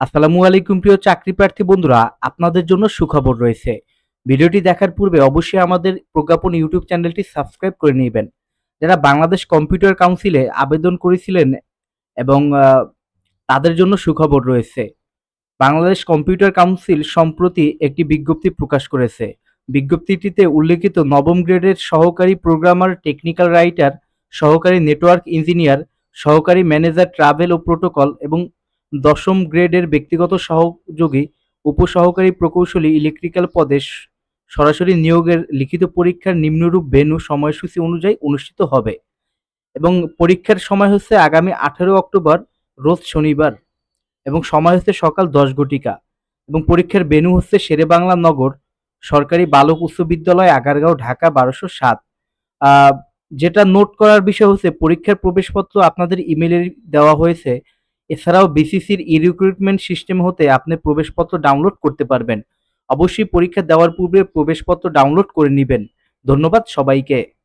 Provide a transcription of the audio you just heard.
আসসালামু আলাইকুম, প্রিয় চাকরি প্রার্থী বন্ধুরা। আপনাদের জন্য সুখবর রয়েছে। ভিডিওটি দেখার পূর্বে অবশ্যই আমাদের প্রজ্ঞাপন ইউটিউব চ্যানেলটি সাবস্ক্রাইব করে নেবেন। যারা বাংলাদেশ কম্পিউটার কাউন্সিলে আবেদন করেছিলেন এবং তাদের জন্য সুখবর রয়েছে। বাংলাদেশ কম্পিউটার কাউন্সিল সম্প্রতি একটি বিজ্ঞপ্তি প্রকাশ করেছে। বিজ্ঞপ্তিটিতে উল্লেখিত নবম গ্রেডের সহকারী প্রোগ্রামার, টেকনিক্যাল রাইটার, সহকারী নেটওয়ার্ক ইঞ্জিনিয়ার, সহকারী ম্যানেজার ট্রাভেল ও প্রোটোকল এবং দশম গ্রেডের ব্যক্তিগত সহযোগী, উপসহকারী প্রকৌশলী ইলেকট্রিক্যাল পদে সরাসরি নিয়োগের লিখিত পরীক্ষার নিম্নরূপ ভেন্যু সময়সূচি অনুযায়ী অনুষ্ঠিত হবে এবং পরীক্ষার সময় হচ্ছে আগামী আঠেরো অক্টোবর, রোজ শনিবার এবং সময় হচ্ছে সকাল দশ ঘটিকা এবং পরীক্ষার ভেন্যু হচ্ছে শেরেবাংলা নগর সরকারি বালক উচ্চ বিদ্যালয়, আগারগাঁও, ঢাকা বারোশো সাত। যেটা নোট করার বিষয় হচ্ছে পরীক্ষার প্রবেশপত্র আপনাদের ইমেলে দেওয়া হয়েছে। এছাড়াও বিসিসির ই রিক্রুটমেন্ট সিস্টেম হতে আপনি প্রবেশপত্র ডাউনলোড করতে পারবেন। অবশ্যই পরীক্ষা দেওয়ার পূর্বে প্রবেশপত্র ডাউনলোড করে নেবেন। ধন্যবাদ সবাইকে।